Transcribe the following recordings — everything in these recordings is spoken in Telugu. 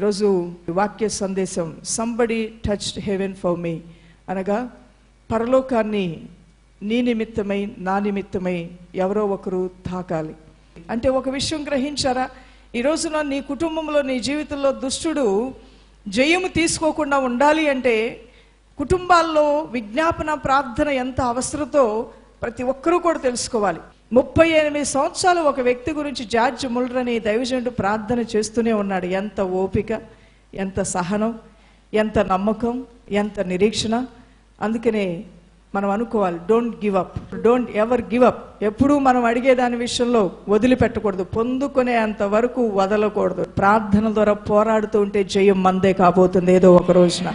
ఈరోజు వాక్య సందేశం సంబడి టచ్ హెవెన్ ఫర్ మీ అనగా పరలోకాన్ని నీ నిమిత్తమై నా నిమిత్తమై ఎవరో ఒకరు తాకాలి. అంటే ఒక విషయం గ్రహించారా? ఈ రోజున నీ కుటుంబంలో నీ జీవితంలో దుష్టుడు జయము తీసుకోకుండా ఉండాలి అంటే కుటుంబాల్లో విజ్ఞాపన ప్రార్థన ఎంత అవసరతో ప్రతి ఒక్కరూ కూడా తెలుసుకోవాలి. ముప్పై ఎనిమిది సంవత్సరాలు ఒక వ్యక్తి గురించి జార్జ్ ముల్రని అని దైవజనుడు ప్రార్థన చేస్తూనే ఉన్నాడు. ఎంత ఓపిక ఎంత సహనం ఎంత నమ్మకం ఎంత నిరీక్షణ. అందుకనే మనం అనుకోవాలి don't give up don't ever give up ఎప్పుడూ మనం అడిగే దాని విషయంలో వదిలిపెట్టకూడదు. పొందుకునే అంత వరకు వదలకూడదు. ప్రార్థన ద్వారా పోరాడుతూ ఉంటే జయం మందే కాబోతుంది. ఏదో ఒక రోజున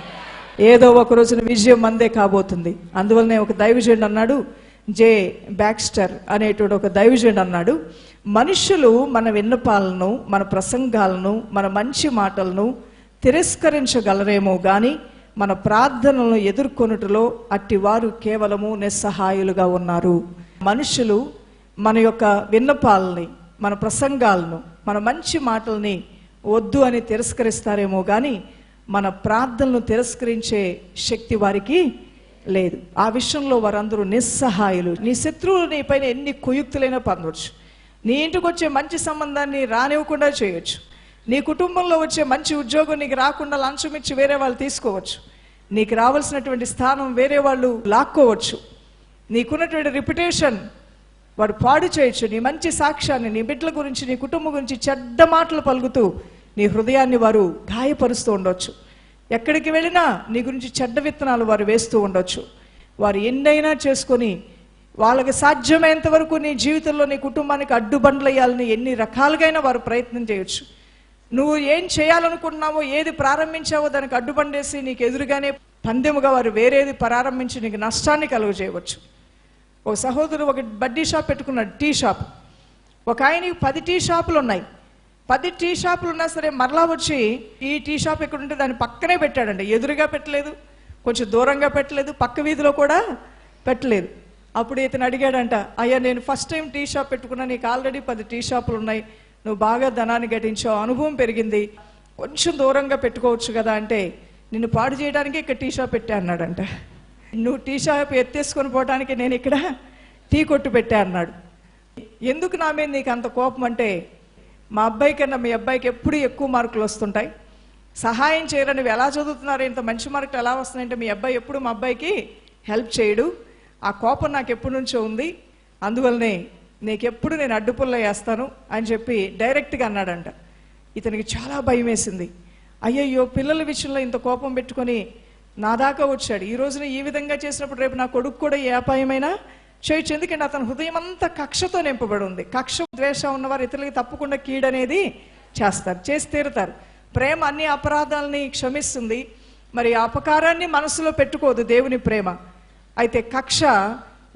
ఏదో ఒక రోజున విజయం మందే కాబోతుంది. అందువల్లనే ఒక దైవజనుడు అన్నాడు జే బ్యాక్స్టర్ అనేటువంటి ఒక దైవజుడు అన్నాడు. మనుషులు మన విన్నపాలను మన ప్రసంగాలను మన మంచి మాటలను తిరస్కరించగలరేమో కానీ మన ప్రార్థనలను ఎదుర్కొనుటలో అట్టివారు కేవలము నిస్సహాయులుగా ఉన్నారు. మనుషులు మన యొక్క విన్నపాలని మన ప్రసంగాలను మన మంచి మాటల్ని వద్దు అని తిరస్కరిస్తారేమో కానీ మన ప్రార్థనలు తిరస్కరించే శక్తి వారికి లేదు. ఆ విషయంలో వారందరూ నిస్సహాయులు. నీ శత్రువులు నీ పైన ఎన్ని కుయుక్తులైనా పొందవచ్చు నీ ఇంటికి వచ్చే మంచి సంబంధాన్ని రానివ్వకుండా చేయొచ్చు. నీ కుటుంబంలో వచ్చే మంచి ఉద్యోగం నీకు రాకుండా లంచం ఇచ్చి వేరే వాళ్ళు తీసుకోవచ్చు. నీకు రావాల్సినటువంటి స్థానం వేరే వాళ్ళు లాక్కోవచ్చు. నీకున్నటువంటి రిప్యుటేషన్ వాడు పాడు చేయొచ్చు. నీ మంచి సాక్ష్యాన్ని నీ బిడ్డల గురించి నీ కుటుంబం గురించి చెడ్డ మాటలు పలుకుతూ నీ హృదయాన్ని వారు గాయపరుస్తూ ఉండొచ్చు. ఎక్కడికి వెళ్ళినా నీ గురించి చెడ్డ విత్తనాలు వారు వేస్తూ ఉండొచ్చు. వారు ఎన్నైనా చేసుకొని వాళ్ళకి సాధ్యమైనంత వరకు నీ జీవితంలో నీ కుటుంబానికి అడ్డుబండ్లయ్యాలని ఎన్ని రకాలుగైనా వారు ప్రయత్నం చేయొచ్చు. నువ్వు ఏం చేయాలనుకుంటున్నావో ఏది ప్రారంభించావో దానికి అడ్డుబండేసి నీకు ఎదురుగానే పందెముగా వారు వేరేది ప్రారంభించి నీకు నష్టాన్ని కలుగజేయవచ్చు. ఒక సహోదరుడు ఒక బడ్డీ షాప్ పెట్టుకున్నాడు టీ షాప్. ఒక ఆయనకి పది టీ షాపులు ఉన్నాయి పది టీ షాపులు ఉన్నా సరే మరలా వచ్చి ఈ టీ షాప్ ఎక్కడ ఉంటే దాని పక్కనే పెట్టాడండి. ఎదురుగా పెట్టలేదు కొంచెం దూరంగా పెట్టలేదు పక్క వీధిలో కూడా పెట్టలేదు. అప్పుడు ఇతను అడిగాడంట అయ్యా నేను ఫస్ట్ టైం టీ షాప్ పెట్టుకున్నా నీకు ఆల్రెడీ పది టీ షాపులు ఉన్నాయి నువ్వు బాగా ధనాన్ని గటించావు అనుభవం పెరిగింది కొంచెం దూరంగా పెట్టుకోవచ్చు కదా అంటే నిన్ను పాడు చేయడానికి ఇక్కడ టీ షాప్ పెట్టా అన్నాడంట. నువ్వు టీ షాప్ ఎత్తేసుకొని పోవడానికి నేను ఇక్కడ టీ కొట్టు పెట్టా అన్నాడు. ఎందుకు నా మీద నీకు అంత కోపం అంటే మా అబ్బాయి కన్నా మీ అబ్బాయికి ఎప్పుడు ఎక్కువ మార్కులు వస్తుంటాయి. సహాయం చేయాలని నువ్వు ఎలా చదువుతున్నారు ఇంత మంచి మార్కులు ఎలా వస్తున్నాయంటే మీ అబ్బాయి ఎప్పుడు మా అబ్బాయికి హెల్ప్ చేయడు. ఆ కోపం నాకు ఎప్పటి నుంచో ఉంది. అందువల్లనే నీకెప్పుడు నేను అడ్డుపుల్ల వేస్తాను అని చెప్పి డైరెక్ట్గా అన్నాడంట. ఇతనికి చాలా భయం వేసింది. అయ్యయ్యో పిల్లల విషయంలో ఇంత కోపం పెట్టుకొని నా దాకా వచ్చాడు. ఈ రోజున ఈ విధంగా చేసినప్పుడు రేపు నా కొడుకు కూడా ఏ అపాయమైనా చేయొచ్చు ఎందుకంటే అతని హృదయం అంతా కక్షతో నింపబడి ఉంది కక్ష ద్వేషం ఉన్నవారు ఇతరులకి తప్పకుండా కీడనేది చేస్తారు చేసి తీరుతారు. ప్రేమ అన్ని అపరాధాలని క్షమిస్తుంది. మరి అపకారాన్ని మనసులో పెట్టుకోదు దేవుని ప్రేమ. అయితే కక్ష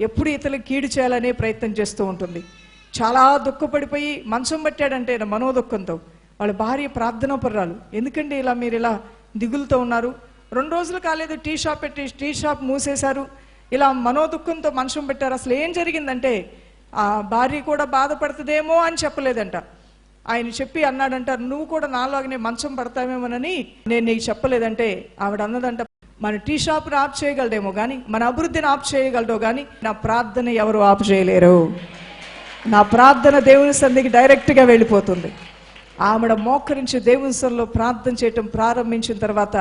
ఎప్పుడు ఇతరులకు కీడు చేయాలనే ప్రయత్నం చేస్తూ ఉంటుంది. చాలా దుఃఖపడిపోయి మంచం పట్టాడంటే మనోదుఖంతో. వాళ్ళ భార్య ప్రార్థన పర్రాలు. ఎందుకండి ఇలా మీరు ఇలా దిగులుతో ఉన్నారు? రెండు రోజులు కాలేదు టీ షాప్ పెట్టి టీ షాప్ మూసేశారు. ఇలా మనోదుఖంతో మంచం పెట్టారు. అసలు ఏం జరిగిందంటే ఆ భార్య కూడా బాధపడుతుందేమో అని చెప్పలేదంట. ఆయన చెప్పి అన్నాడంట నువ్వు కూడా నాలాగనే మంచం పడతావేమోనని నేను నీకు చెప్పలేదంటే ఆవిడ అన్నదంట మన టీ షాప్ని ఆప్ చేయగలడేమో కానీ మన అభివృద్ధిని ఆప్ చేయగలడో కానీ నా ప్రార్థన ఎవరు ఆప్ చేయలేరు. నా ప్రార్థన దేవుని సంధికి డైరెక్ట్గా వెళ్ళిపోతుంది. ఆవిడ మోకరించి దేవుని సన్నిలో ప్రార్థన చేయటం ప్రారంభించిన తర్వాత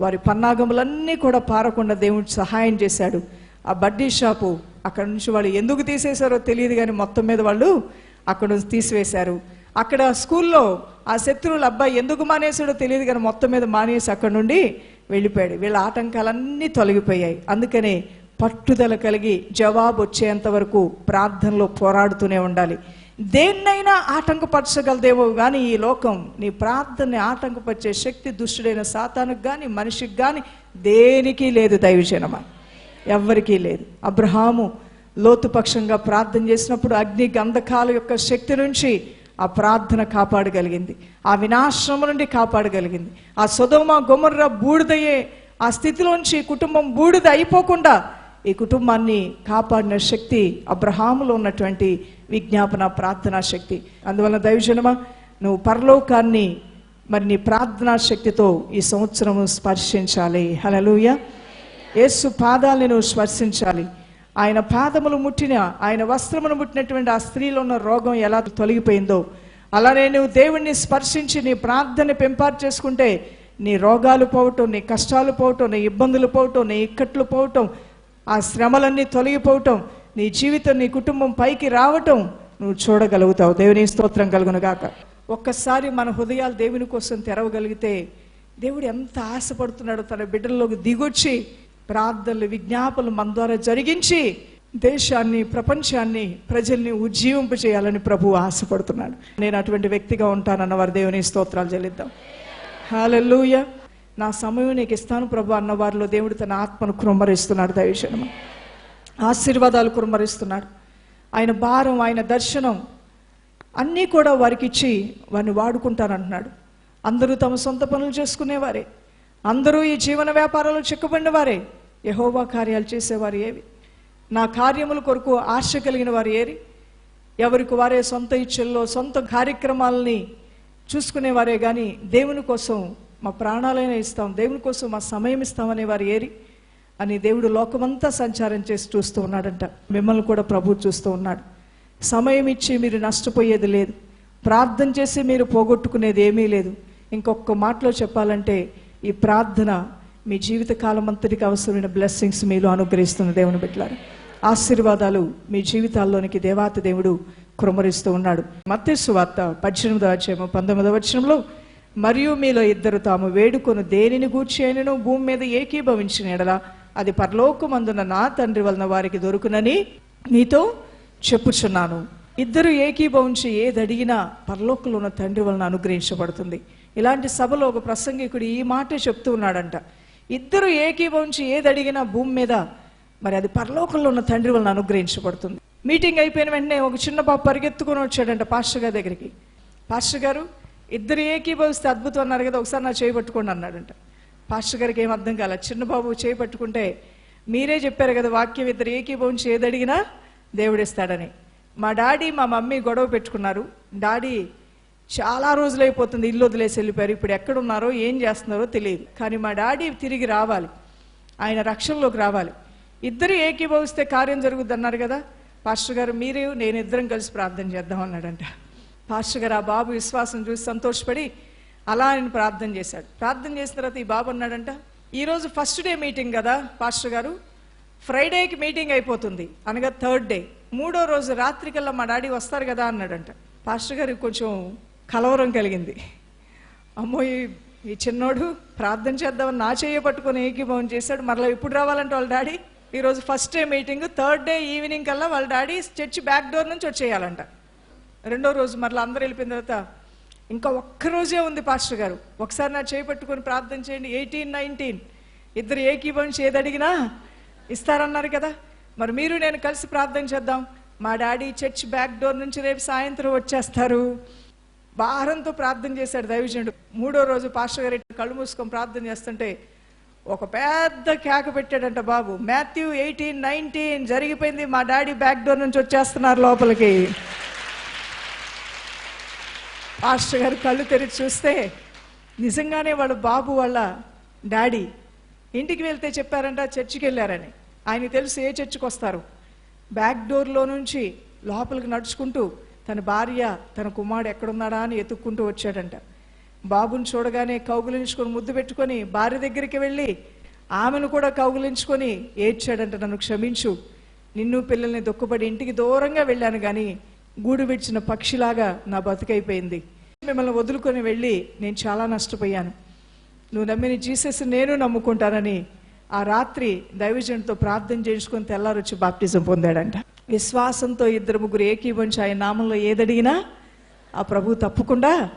వారి పన్నాగములన్నీ కూడా పారకుండా దేవుడు సహాయం చేశాడు. ఆ బడ్డీ షాపు అక్కడ నుంచి వాళ్ళు ఎందుకు తీసేశారో తెలియదు కానీ మొత్తం మీద వాళ్ళు అక్కడ నుంచి తీసివేశారు. అక్కడ స్కూల్లో ఆ శత్రువుల అబ్బాయి ఎందుకు మానేశాడో తెలియదు కానీ మొత్తం మీద మానేసి అక్కడ నుండి వెళ్ళిపోయాడు. వీళ్ళ ఆటంకాలన్నీ తొలగిపోయాయి. అందుకనే పట్టుదల కలిగి జవాబు వచ్చేంత వరకు ప్రార్థనలో పోరాడుతూనే ఉండాలి. దేన్నైనా ఆటంకపరచగలదేమో కానీ ఈ లోకం నీ ప్రార్థనని ఆటంకపరిచే శక్తి దుష్టుడైన సాతానికి కానీ మనిషికి కానీ దేనికి లేదు దైవజనమా? ఎవ్వరికీ లేదు. అబ్రహాము లోతుపక్షంగా ప్రార్థన చేసినప్పుడు అగ్ని గంధకాల యొక్క శక్తి నుంచి ఆ ప్రార్థన కాపాడగలిగింది. ఆ వినాశ్రమం నుండి కాపాడగలిగింది. ఆ సుధమ గుమర్ర బూడిదయ్యే ఆ స్థితిలోంచి కుటుంబం బూడిద అయిపోకుండా ఈ కుటుంబాన్ని కాపాడిన శక్తి అబ్రహాములో ఉన్నటువంటి విజ్ఞాపన ప్రార్థనా శక్తి. అందువలన దైవజనమా నువ్వు పరలోకాన్ని మరి నీ ప్రార్థనా శక్తితో ఈ సంవత్సరము స్పర్శించాలి. హలలుయ యేసు పాదాలని నువ్వు స్పర్శించాలి. ఆయన పాదములు ముట్టిన ఆయన వస్త్రమును ముట్టినటువంటి ఆ స్త్రీలో ఉన్న రోగం ఎలా తొలగిపోయిందో. అలానే నువ్వు దేవుణ్ణి స్పర్శించి నీ ప్రార్థన పెంపారు చేసుకుంటే నీ రోగాలు పోవటం నీ కష్టాలు పోవటం నీ ఇబ్బందులు పోవటం నీ ఇక్కట్లు పోవటం ఆ శ్రమలన్నీ తొలగిపోవటం నీ జీవితం నీ కుటుంబం పైకి రావటం నువ్వు చూడగలుగుతావు. దేవుని స్తోత్రం కలుగును గాక. ఒక్కసారి మన హృదయాలు దేవుని కోసం తెరవగలిగితే దేవుడు ఎంత ఆశపడుతున్నాడో తన బిడ్డల్లోకి దిగొచ్చి ప్రార్థనలు విజ్ఞాపనలు మన ద్వారా జరిగించి దేశాన్ని ప్రపంచాన్ని ప్రజల్ని ఉజ్జీవింప చేయాలని ప్రభు ఆశపడుతున్నాడు. నేను అటువంటి వ్యక్తిగా ఉంటానన్న వారి దేవుని స్తోత్రాలు చెల్లిద్దాం. హాలెలూయ నా సమయం నీకు ఇస్తాను ప్రభు అన్న వారిలో దేవుడు తన ఆత్మను కృమ్మరిస్తున్నాడు దైవజనమ. ఆశీర్వాదాలు కుమ్మరిస్తున్నాడు ఆయన భారం ఆయన దర్శనం అన్నీ కూడా వారికి ఇచ్చి వారిని వాడుకుంటానంటున్నాడు. అందరూ తమ సొంత పనులు చేసుకునేవారే. అందరూ ఈ జీవన వ్యాపారాలు చిక్కబడిన వారే. యహోవా కార్యాలు చేసేవారు ఏవి? నా కార్యముల కొరకు ఆశ కలిగిన వారు ఏరి ఎవరికి వారే సొంత ఇచ్చల్లో సొంత కార్యక్రమాలని చూసుకునేవారే కానీ దేవుని కోసం మా ప్రాణాలైనా ఇస్తాం దేవుని కోసం మా సమయం ఇస్తామనే వారు ఏరి అని దేవుడు లోకమంతా సంచారం చేసి చూస్తూ ఉన్నాడంట. మిమ్మల్ని కూడా ప్రభు చూస్తూ ఉన్నాడు. సమయం ఇచ్చి మీరు నష్టపోయేది లేదు. ప్రార్థన చేసి మీరు పోగొట్టుకునేది ఏమీ లేదు. ఇంకొక మాటలో చెప్పాలంటే ఈ ప్రార్థన మీ జీవిత కాలం అంతటికి అవసరమైన బ్లెస్సింగ్స్ మీలో అనుగ్రహిస్తున్న దేవుని బిడ్డలారు. ఆశీర్వాదాలు మీ జీవితాల్లోనికి దేవాతి దేవుడు కురమరిస్తూ ఉన్నాడు. మత్స్సు వార్త పద్దెనిమిదవ అధ్యాయము పంతొమ్మిదవ వచనంలో మరియు మీలో ఇద్దరు తాము వేడుకొని దేనిని గూర్చి అయినను భూమి మీద ఏకీభవించిన ఎడల అది పరలోకమందున నా తండ్రి వలన వారికి దొరుకునని మీతో చెప్పుచున్నాను. ఇద్దరు ఏకీభవించి ఏదడిగినా పరలోకంలో ఉన్న తండ్రి వలన అనుగ్రహించబడుతుంది. ఇలాంటి సభలో ఒక ప్రసంగికుడు ఈ మాటే చెప్తూ ఉన్నాడంట. ఇద్దరు ఏకీభవించి ఏది అడిగినా భూమి మీద మరి అది పరలోకంలో ఉన్న తండ్రి వలన అనుగ్రహించబడుతుంది. మీటింగ్ అయిపోయిన వెంటనే ఒక చిన్న పాప పరిగెత్తుకొని వచ్చాడంట పాస్టర్ గారి దగ్గరికి. పాస్టర్ గారు ఇద్దరు ఏకీభవిస్తే అద్భుతం అన్నారు కదా ఒకసారి నా చేయి అన్నాడంట. పాస్టర్ గారికి ఏం అర్థం కాల చిన్న బాబు చేయి పట్టుకుంటే మీరే చెప్పారు కదా వాక్యం ఇద్దరు ఏకీభవించి ఏది అడిగినా దేవుడిస్తాడని మా డాడీ మా మమ్మీ గొడవ పెట్టుకున్నారు. డాడీ చాలా రోజులు అయిపోతుంది ఇల్లు వదిలేసి వెళ్ళిపోయారు. ఇప్పుడు ఎక్కడున్నారో ఏం చేస్తున్నారో తెలియదు. కానీ మా డాడీ తిరిగి రావాలి. ఆయన రక్షణలోకి రావాలి. ఇద్దరు ఏకీభవిస్తే కార్యం జరుగుద్ది అన్నారు కదా? పాస్టర్ గారు మీరు నేను ఇద్దరం కలిసి ప్రార్థన చేద్దాం అన్నాడంట. పాస్టర్ గారు ఆ బాబు విశ్వాసం చూసి సంతోషపడి అలా ఆయన ప్రార్థన చేశాడు. ప్రార్థన చేసిన తర్వాత ఈ బాబు అన్నాడంట ఈరోజు ఫస్ట్ డే మీటింగ్ కదా పాస్టర్ గారు? ఫ్రైడేకి మీటింగ్ అయిపోతుంది. అనగా థర్డ్ డే మూడో రోజు రాత్రికల్లా మా డాడీ వస్తారు కదా అన్నాడంట. పాస్టర్ గారు కొంచెం కలవరం కలిగింది. అమ్మో ఈ- చిన్నోడు ప్రార్థన చేద్దామని నా చేయ పట్టుకొని ఏకీభవనం చేశాడు. మరలా ఎప్పుడు రావాలంటే వాళ్ళ డాడీ? ఈరోజు first day meeting third day evening కల్లా వాళ్ళ డాడీ చర్చి బ్యాక్ డోర్ నుంచి వచ్చేయాలంట. రెండో రోజు మరలా అందరూ వెళ్ళిపోయిన తర్వాత ఇంకా ఒక్క రోజే ఉంది పాస్టర్ గారు. ఒకసారి నా చేయి పట్టుకొని ప్రార్థన చేయండి. Eighteen nineteen. ఇద్దరు ఏకీభవం ఏది అడిగినా ఇస్తారన్నారు కదా. మరి మీరు నేను కలిసి ప్రార్థన చేద్దాం. మా డాడీ చర్చ్ బ్యాక్ డోర్ నుంచి రేపు సాయంత్రం వచ్చేస్తారు. భారంతో ప్రార్థన చేశాడు దైవజనుడు. మూడో రోజు పాస్టర్ గారు కళ్ళు మూసుకొని ప్రార్థన చేస్తుంటే ఒక పెద్ద కేక పెట్టాడంట బాబు. మాథ్యూ ఎయిటీన్ నైన్టీన్ జరిగిపోయింది. మా డాడీ బ్యాక్ డోర్ నుంచి వచ్చేస్తున్నారు లోపలికి. పాస్టర్ గారు కళ్ళు తెరిచి చూస్తే నిజంగానే వాళ్ళ బాబు వాళ్ళ డాడీ. ఇంటికి వెళ్తే చెప్పారంట చర్చికి వెళ్ళారని. ఆయన తెలుసు ఏ చర్చికి వస్తారు. బ్యాక్ డోర్లో నుంచి లోపలికి నడుచుకుంటూ తన భార్య తన కుమారుడు ఎక్కడున్నాడా అని ఎత్తుక్కుంటూ వచ్చాడంట. బాబుని చూడగానే కౌగులించుకొని ముద్దు పెట్టుకొని భార్య దగ్గరికి వెళ్ళి ఆమెను కూడా కౌగులించుకొని ఏడ్చాడంట నన్ను క్షమించు. నిన్ను పిల్లల్ని దుఃఖపడి ఇంటికి దూరంగా వెళ్ళాను కానీ గూడు విడిచిన పక్షిలాగా నా బతుకైపోయింది. మిమ్మల్ని వదులుకొని వెళ్ళి నేను చాలా నష్టపోయాను. నువ్వు నమ్మిన జీసస్ నేను నమ్ముకుంటానని ఆ రాత్రి దైవజనుడితో ప్రార్థన చేసుకొని తెల్లారొచ్చి బాప్టిజం పొందాడంట. విశ్వాసంతో ఇద్దరు ముగ్గురు ఏకీభవించి ఆయన నామంలో ఏదడిగినా ఆ ప్రభు తప్పకుండా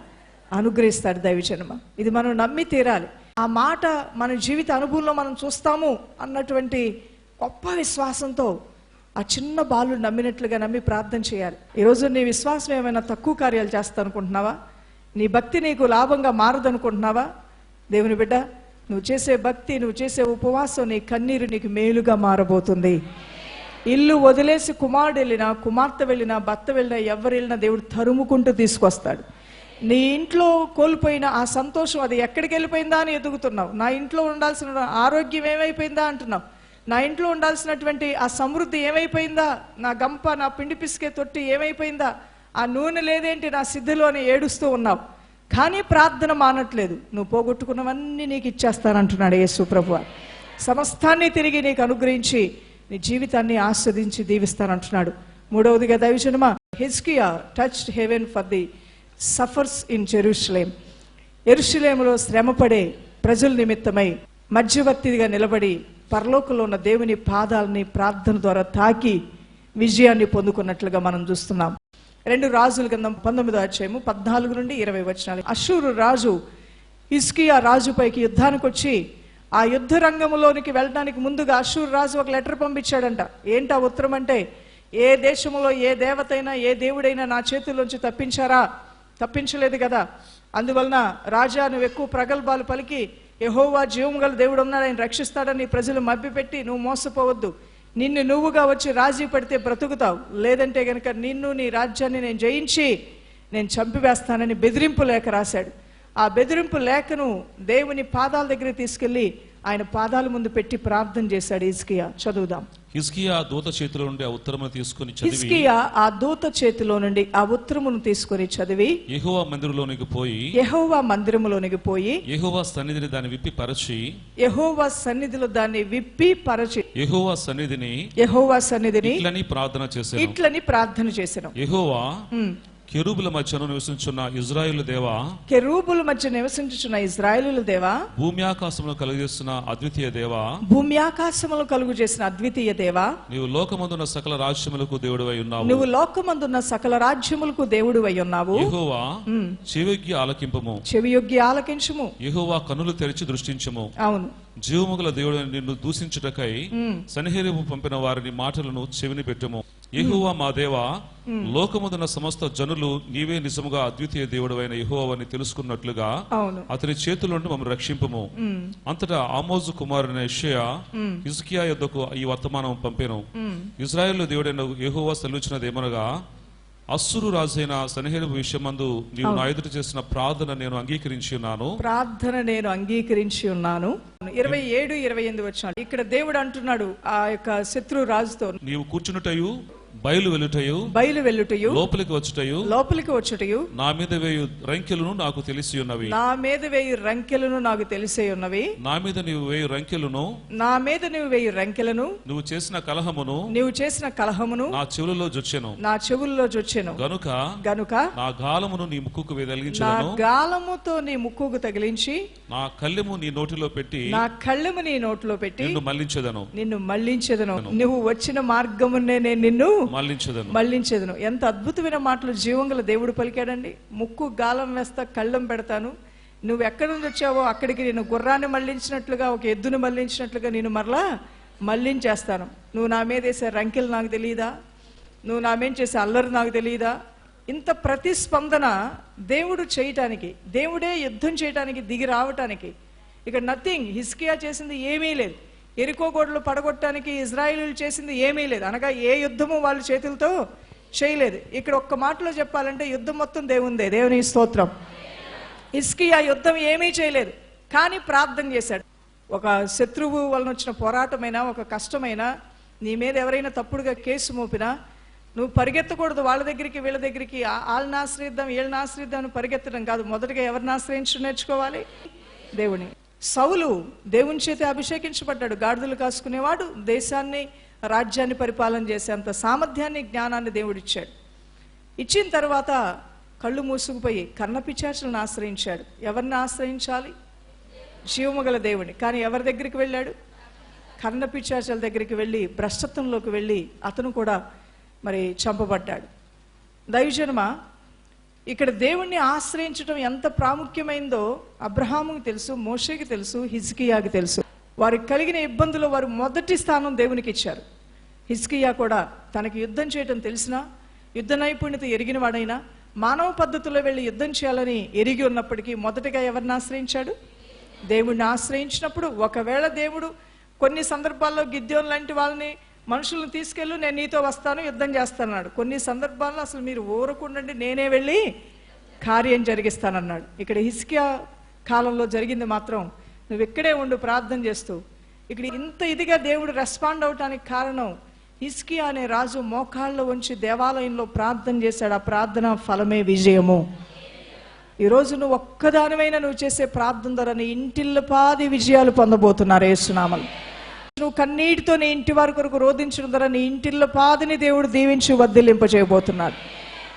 అనుగ్రహిస్తాడు దైవజనమ. ఇది మనం నమ్మి తీరాలి. ఆ మాట మన జీవిత అనుభవంలో మనం చూస్తాము అన్నటువంటి గొప్ప విశ్వాసంతో ఆ చిన్న బాలు నమ్మినట్లుగా నమ్మి ప్రార్థన చేయాలి. ఈరోజు నీ విశ్వాసం ఏమైనా తక్కువ కార్యాలు చేస్తా అనుకుంటున్నావా? నీ భక్తి నీకు లాభంగా మారదనుకుంటున్నావా దేవుని బిడ్డ నువ్వు చేసే భక్తి నువ్వు చేసే ఉపవాసం నీ కన్నీరు నీకు మేలుగా మారబోతుంది. ఇల్లు వదిలేసి కుమారుడు వెళ్ళినా కుమార్తె వెళ్ళినా భర్త వెళ్ళినా ఎవరు వెళ్ళినా దేవుడు తరుముకుంటూ తీసుకొస్తాడు. నీ ఇంట్లో కోల్పోయిన ఆ సంతోషం అది ఎక్కడికి వెళ్ళిపోయిందా అని ఎదుగుతున్నావు. నా ఇంట్లో ఉండాల్సిన ఆరోగ్యం ఏమైపోయిందా అంటున్నావు. నా ఇంట్లో ఉండాల్సినటువంటి ఆ సమృద్ధి ఏమైపోయిందా? నా గంప నా పిండి పిసికే తొట్టి ఏమైపోయిందా? ఆ నూనె లేదేంటి? నా సిద్ధిలో అని ఏడుస్తూ ఉన్నావు. కానీ ప్రార్థన మానట్లేదు. నువ్వు పోగొట్టుకున్నవన్నీ నీకు ఇచ్చేస్తానంటున్నాడు యేసు ప్రభు సమస్తాన్ని తిరిగి నీకు అనుగ్రహించి నీ జీవితాన్ని ఆస్వాదించి దీవిస్తానంటున్నాడు. మూడవదిగా దైవజనమా హిస్కియా touch heaven for the suffers in Jerusalem ఎరుషులేములో శ్రమపడే ప్రజల నిమిత్తమై మధ్యవర్తిగా నిలబడి పరలోకంలో ఉన్న దేవుని పాదాలని ప్రార్థన ద్వారా తాకి విజయాన్ని పొందుకున్నట్లుగా మనం చూస్తున్నాం. రెండు రాజుల కింద పంతొమ్మిదో అధ్యాయము పద్నాలుగు నుండి ఇరవై వచనాలు. అశూరు రాజు ఇస్కియా రాజుపైకి యుద్ధానికి వచ్చి ఆ యుద్ధ రంగంలోనికి వెళ్ళడానికి ముందుగా అశూర్ రాజు ఒక లెటర్ పంపించాడంట. ఏంటా ఉత్తరం అంటే ఏ దేశంలో ఏ దేవతైనా ఏ దేవుడైనా నా చేతుల్లోంచి తప్పించారా? తప్పించలేదు కదా. అందువలన రాజా నువ్వు ఎక్కువ ప్రగల్భాలు పలికి యహోవా జీవము గల దేవుడు ఉన్నాడు ఆయన రక్షిస్తాడని ప్రజలు మభ్యపెట్టి నువ్వు మోసపోవద్దు. నిన్ను నువ్వుగా వచ్చి రాజీ పడితే బ్రతుకుతావు. లేదంటే గనక నిన్ను నీ రాజ్యాన్ని నేను జయించి నేను చంపివేస్తానని బెదిరింపు లేఖ రాశాడు. ఆ బెదిరింపు లేఖను దేవుని పాదాల దగ్గర తీసుకెళ్ళి ఆయన పాదాల ముందు పెట్టి ప్రార్థన చేశాడు ఇస్కియా చదువుదాం. హిజ్కియా దూత చేతిలో నుండి ఆ ఉత్తరమును తీసుకుని చదివి హిస్కియా ఆ దూత చేతిలో నుండి ఆ ఉత్తరమును తీసుకొని చదివి యెహోవా మందిరంలోనికి పోయి యెహోవా మందిరములోనికి పోయి యెహోవా సన్నిధిని దాన్ని విప్పి పరచి యెహోవా సన్నిధిలో దాన్ని విప్పి పరచి యెహోవా సన్నిధిని యెహోవా సన్నిధిని ఇట్లని ప్రార్థన చేశాను. ఇట్లని ప్రార్థన చేసిన యెహోవా కెరూబుల మధ్యను నివసించున్న ఇజ్రాయేలు దేవా కెరూబుల మధ్య నివసించుచున్న ఇజ్రాయేలుల దేవా భూమి ఆకాశంలో కలిగిస్తున్న అద్వితీయ దేవా భూమి ఆకాశములు కలుగు చేసిన అద్వితీయ దేవా నీవు లోకమందున్న సకల రాజ్యములకు దేవుడివై ఉన్నావు. నువ్వు లోకమందున్న సకల రాజ్యములకు దేవుడు అయి ఉన్నావు. యెహోవా చెవికి ఆలకింపము. చెవియొగ్గి ఆలకించుము. యెహోవా కనులు తెరిచి దృష్టించము. అవును. జీవముగల దేవుడు నిన్ను దూషించుటకై సన్నిహేరము పంపిన వారిని మాటలను చెవిని పెట్టుము. యెహోవా మా దేవా లోకముదన సమస్త జనులు నీవే నిజముగా అద్వితీయ దేవుడైన యెహోవాని తెలుసుకున్నట్లుగా అతని చేతుల నుండి మమ్మల్ని రక్షింపము. అంతటా ఆమోజు కుమారుని యెషయా హిజ్కియా యొద్దకు ఈ వర్తమానం పంపెను. ఇజ్రాయేల్ దేవుడైన యెహోవా సెలవుచ్చినదేమనగా అస్సురు రాజైన సన్నిహేరపు విషయమందు నీవు నా ఎదుట చేసిన ప్రార్థన నేను అంగీకరించి ఉన్నాను. ప్రార్థన నేను అంగీకరించి ఉన్నాను. ఇరవై ఏడు ఇరవై ఎనిమిది వచ్చినాడు. ఇక్కడ దేవుడు అంటున్నాడు ఆ యొక్క శత్రు రాజుతో. నీవు కూర్చున్నటయు బయలు వెలుటయు బయలు వెళ్ళుటయు లోపలికి వచ్చుటయు లోపలికి వచ్చుటయు నా మీద వేయు రంకెలను నాకు తెలిసి ఉన్నవి. నా మీద వేయి రంకెలను నాకు తెలిసే ఉన్నవి. నా మీద నీవు వేయు రంకెలను నా మీద నువ్వు వేయి రంకెలను నువ్వు చేసిన కలహమును నీవు చేసిన కలహమును నా చెవులలో జొచ్చెను. నా చెవుల్లో జొచ్చెను. గనుక గనుక నా గాలమును నీ ముక్కుకు నా వెదలించను గాలముతో నీ ముక్కుకు తగిలించి నా కళ్ళెము నీ నోటిలో పెట్టి నా కళ్ళెము నీ నోట్లో పెట్టి నిన్ను మళ్ళించదను నిన్ను మళ్ళించెదను. నువ్వు వచ్చిన మార్గమునే నేను నిన్ను మళ్ళించదను మళ్ళించెదను. ఎంత అద్భుతమైన మాటలు జీవంగల దేవుడు పలికాడండి. ముక్కు గాలం వేస్తా కళ్ళం పెడతాను. నువ్వు ఎక్కడి నుంచి వచ్చావో అక్కడికి నేను గుర్రాన్ని మళ్ళించినట్లుగా ఒక ఎద్దును మళ్ళించినట్లుగా నేను మరలా మళ్ళించేస్తాను. నువ్వు నా మీద వేసే రంకెలు నాకు తెలియదా నువ్వు నా మీద చేసే అల్లరి నాకు తెలియదా ఇంత ప్రతిస్పందన దేవుడు చేయటానికి దేవుడే యుద్ధం చేయటానికి దిగి రావటానికి. ఇక నథింగ్ హిస్కియా చేసింది ఏమీ లేదు. ఎరుకోగోడలు పడగొట్టడానికి ఇజ్రాయిలు చేసింది ఏమీ లేదు. అనగా ఏ యుద్ధము వాళ్ళ చేతులతో చేయలేదు. ఇక్కడ ఒక్క మాటలో చెప్పాలంటే యుద్ధం మొత్తం దేవుందే. దేవుని స్తోత్రం. ఆ యుద్ధం ఏమీ చేయలేదు. కానీ ప్రార్థన చేశాడు. ఒక శత్రువు వలన వచ్చిన పోరాటమైనా ఒక కష్టమైనా నీ మీద ఎవరైనా తప్పుడుగా కేసు మోపినా నువ్వు పరిగెత్తకూడదు. వాళ్ళ దగ్గరికి వీళ్ళ దగ్గరికి వాళ్ళని ఆశ్రయిద్దాం వీళ్ళని ఆశ్రయిద్దాం పరిగెత్తడం కాదు. మొదటగా ఎవరిని ఆశ్రయించు నేర్చుకోవాలి? దేవుని. సౌలు దేవుని చేత అభిషేకించబడ్డాడు. గాడిదలు కాసుకునేవాడు దేశాన్ని రాజ్యాన్ని పరిపాలన చేసేంత సామర్థ్యాన్ని జ్ఞానాన్ని దేవుడిచ్చాడు. ఇచ్చిన తర్వాత కళ్ళు మూసుకుపోయి కన్నపిచాచులను ఆశ్రయించాడు. ఎవరిని ఆశ్రయించాలి? జీవముగల దేవుని. కానీ ఎవరి దగ్గరికి వెళ్ళాడు? కన్నపిచాచుల దగ్గరికి వెళ్ళి భ్రష్టత్వంలోకి వెళ్ళి అతను కూడా మరి చంపబడ్డాడు. దైవజనమ ఇక్కడ దేవుణ్ణి ఆశ్రయించడం ఎంత ప్రాముఖ్యమైందో అబ్రహాముకి తెలుసు మోషేకి తెలుసు హిజ్కియాకి తెలుసు. వారికి కలిగిన ఇబ్బందులు వారు మొదటి స్థానం దేవునికి ఇచ్చారు. హిజ్కియా కూడా తనకి యుద్ధం చేయటం తెలిసినా యుద్ధ నైపుణ్యత ఎరిగిన వాడైనా మానవ పద్ధతిలో వెళ్ళి యుద్ధం చేయాలని ఎరిగి ఉన్నప్పటికీ మొదటగా ఎవరిని ఆశ్రయించాడు? దేవుణ్ణి ఆశ్రయించినప్పుడు ఒకవేళ దేవుడు కొన్ని సందర్భాల్లో గిద్యోన్ లాంటి వాళ్ళని మనుషులను తీసుకెళ్ళు నేను నీతో వస్తాను యుద్ధం చేస్తానన్నాడు. కొన్ని సందర్భాల్లో అసలు మీరు ఊరకుండండి నేనే వెళ్ళి కార్యం జరిగిస్తానన్నాడు. ఇక్కడ హిస్కియా కాలంలో జరిగింది మాత్రం నువ్వు ఇక్కడే ఉండు ప్రార్థన చేస్తూ. ఇక్కడ ఇంత ఇదిగా దేవుడు రెస్పాండ్ అవటానికి కారణం హిస్కియా అనే రాజు మోకాళ్ళ ఉంచి దేవాలయంలో ప్రార్థన చేశాడు. ఆ ప్రార్థన ఫలమే విజయము. ఈరోజు నువ్వు ఒక్కదానివైనా నువ్వు చేసే ప్రార్థన ద్వారా నీ ఇంటిల్ల పాది విజయాలు పొందబోతున్నారు ఏసునామలు నువ్వు కన్నీటితో నీ ఇంటి వారి కొరకు రోధించడం ద్వారా నీ ఇంటిల్ల పాదిని దేవుడు దీవించి వర్ధిల్లింప చేయబోతున్నాడు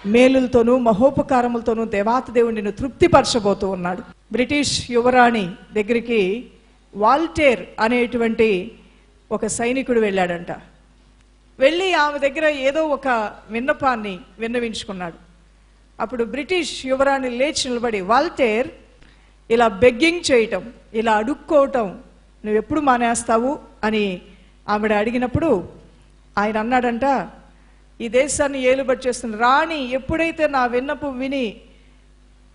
మేలులతోనూ మహోపకారములతోనూ దేవాత దేవుడు నిన్ను తృప్తిపరచబోతూ ఉన్నాడు. బ్రిటిష్ యువరాణి దగ్గరికి వాల్టేర్ అనేటువంటి ఒక సైనికుడు వెళ్ళాడంట. వెళ్ళి ఆమె దగ్గర ఏదో ఒక విన్నపాన్ని విన్నవించుకున్నాడు. అప్పుడు బ్రిటిష్ యువరాణి లేచి నిలబడి వాల్టేర్ ఇలా బెగ్గింగ్ చేయటం ఇలా అడుక్కోవటం నువ్వు ఎప్పుడు మానేస్తావు? అని ఆవిడ అడిగినప్పుడు ఆయన అన్నాడంట ఈ దేశాన్ని ఏలుబడి చేస్తున్న రాణి ఎప్పుడైతే నా విన్నపు విని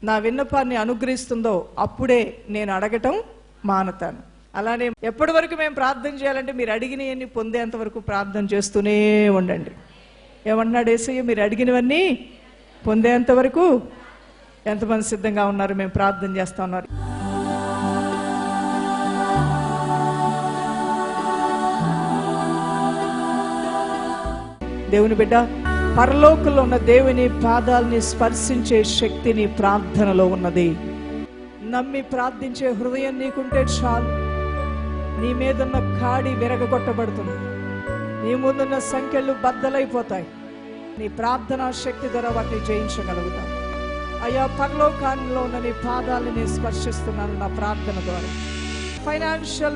నా విన్నపాన్ని అనుగ్రహిస్తుందో అప్పుడే నేను అడగటం మానుతాను. అలానే ఎప్పటి వరకు మేము ప్రార్థన చేయాలంటే మీరు అడిగినవన్నీ పొందేంత వరకు ప్రార్థన చేస్తూనే ఉండండి. ఏమన్నాడు ఏసయ్య మీరు అడిగినవన్నీ పొందేంత వరకు ఎంతమంది సిద్ధంగా ఉన్నారు? మేము ప్రార్థన చేస్తా ఉన్నారు. దేవుని బిడ్డ పరలోకంలో ఉన్న దేవుని పాదాలని స్పర్శించే శక్తిని ప్రార్థనలో ఉన్నది. నమ్మి ప్రార్థించే హృదయం నీకుంటే చాలు. నీ మీదున్న కాడి విరగగొట్టబడుతుంది. నీ ముందున్న సంఖ్యలు బద్దలైపోతాయి. నీ ప్రార్థనా శక్తి ద్వారా వాటిని జయించగలుగుతాం అయ్యా పరలోకాల్లో ఉన్న నీ పాదాలని నేను స్పర్శిస్తున్నాను నా ప్రార్థన ద్వారా. ఫైనాన్షియల్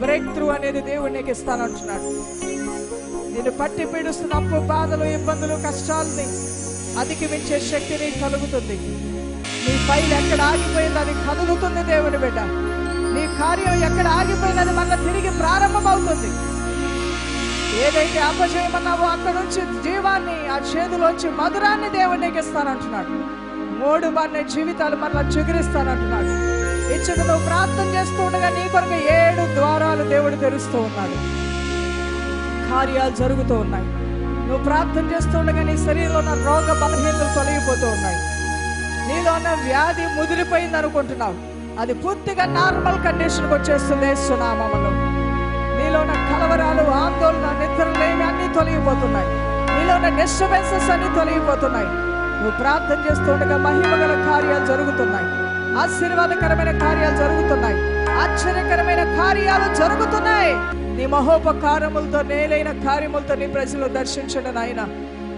బ్రేక్ త్రూ అనేది దేవుడు నీకు ఇస్తానంటున్నాడు. నిన్ను పట్టి పీడుస్తున్న అప్పు బాధలు ఇబ్బందులు కష్టాలని అధిగమించే శక్తి నీకు కలుగుతుంది. నీ ఫైల్ ఎక్కడ ఆగిపోయింది అది కదులుతుంది దేవుని బిడ్డ. నీ కార్యం ఎక్కడ ఆగిపోయింది అది మళ్ళీ తిరిగి ప్రారంభమవుతుంది. ఏదైతే అపజయమన్నావో అక్కడ నుంచి జీవాన్ని ఆ చేతిలోంచి మధురాన్ని దేవుడు నెగిస్తానంటున్నాడు మూడు మన జీవితాలు మళ్ళీ చిగురిస్తానంటున్నాడు. ఇచ్చట నువ్వు ప్రార్థన చేస్తూ ఉండగా నీ కొరకు ఏడు ద్వారాలు దేవుడు తెరుస్తూ ఉన్నాడు. కార్యాలు జరుగుతూ ఉన్నాయి. నువ్వు ప్రార్థన చేస్తూ ఉండగా నీ శరీరంలో ఉన్న రోగ బలహీనతలు తొలగిపోతూ ఉన్నాయి. నీలో ఉన్న వ్యాధి ముదిరిపోయింది అనుకుంటున్నావు. అది పూర్తిగా నార్మల్ కండిషన్కి వచ్చేస్తుంది సునామలో నీలో ఉన్న కలవరాలు ఆందోళన నిద్రలేమి అన్ని తొలగిపోతున్నాయి. నీలో ఉన్న డిస్టర్బెన్సెస్ అన్ని తొలగిపోతున్నాయి. నువ్వు ప్రార్థన చేస్తుండగా మహిమగల కార్యాలు జరుగుతున్నాయి. ఆశీర్వాదకరమైన కార్యాలు జరుగుతున్నాయి. ఆశ్చర్యకరమైన కార్యాలు జరుగుతున్నాయి. నీ మహోపకారములతో నేలైన కార్యములతో నీ ప్రజలు దర్శించండి నాయన.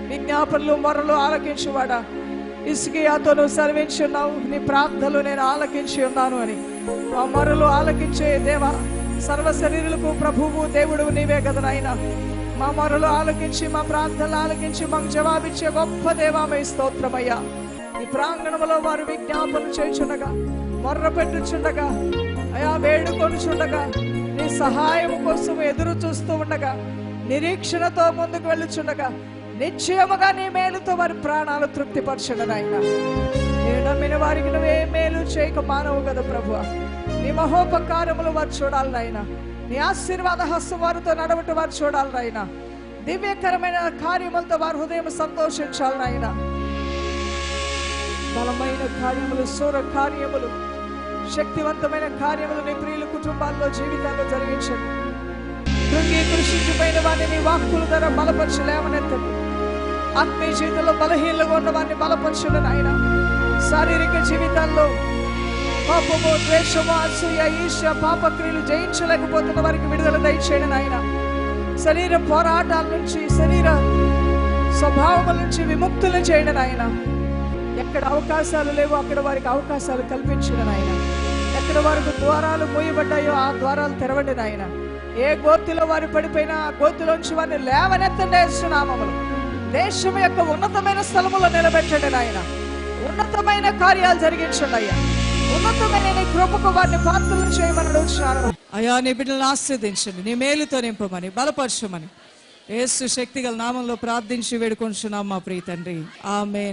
విజ్ఞాపనలు మరలు ఆలకించువాడా. ఇసుకియాతో నువ్వు సర్వించున్నావు నీ ప్రార్థనలు నేను ఆలకించి ఉన్నాను అని. ఆ మరలు ఆలకించే దేవా సర్వ శరీరులకు ప్రభువు దేవుడు నీవే కదా నాయన. మా మరలు ఆలకించి మా ప్రార్థనలు ఆలకించి మాకు జవాబిచ్చే గొప్ప దేవామయ స్తోత్రమయ్యా. ఈ ప్రాంగణంలో వారు విజ్ఞాపన చేయుచుండగా మొర్ర పెట్టుచుండగా అయా వేడుకొనుచుండగా సహాయం కోసం ఎదురు చూస్తూ ఉండగా నిరీక్షణతో ముందుకు వెళ్ళుచుండగా నిశ్చయముగా నీ మేలుతో వారి ప్రాణాలు తృప్తిపరచడు నాయన. నేను నమ్మిన వారికి నువ్వే మేలు చేయక మానవు కదా ప్రభు నీ మహోపకారములు వారు చూడాలి నాయన. నీ ఆశీర్వాద హస్తం వారితో నడవటం వారు చూడాలి నాయన. దివ్యకరమైన కార్యములతో వారి హృదయం సంతోషించాలి నాయన. బలమైన కార్యములు సూర కార్యములు శక్తివంతమైన కార్యములు నీ ప్రియుల కుటుంబాల్లో జీవితాల్లో జరిగించండి. కృంగి కృషించిపోయిన వారిని వాక్కుల ద్వారా బలపరిచి లేవనెత్తండి ఆత్మీయ జీవితంలో బలహీనలుగా ఉన్న వారిని బలపరచుడు నాయన. శారీరక జీవితాల్లో పాపము ద్వేషము అసూయ ఈర్ష పాపక్రియలు జయించలేకపోతున్న వారికి విడుదల దయచేయండి నాయన. శరీర పోరాటాల నుంచి శరీర స్వభావముల నుంచి విముక్తులు చేయడం ఆయన ఎక్కడ అవకాశాలు లేవో అక్కడ వారికి అవకాశాలు కల్పించడం ఆయన ఎక్కడ వరకు ద్వారాలు మూయబడ్డాయో ఆ ద్వారాలు తెరవండి నాయన. ఏ గోతిలో వారు పడిపోయినా ఆ గోతిలోంచి వారిని లేవనెత్తండి యేసునామములు దేశం యొక్క ఉన్నతమైన స్థలములో నిలబెట్టండి నాయన. ఉన్నతమైన కార్యాలు జరిగించండి అయ్యా. ఉన్నతమైన నీ కృపకు వారిని పాత్రలు చేయమని అడుగుతున్నాను. అయ్యా నీ బిడ్డలను ఆస్వాదించండి నీ మేలుతో నింపమని బలపరచమని. యేసు శక్తిగల నామంలో ప్రార్థించి వేడుకొంచున్నాం మా ప్రీతండ్రి ఆమె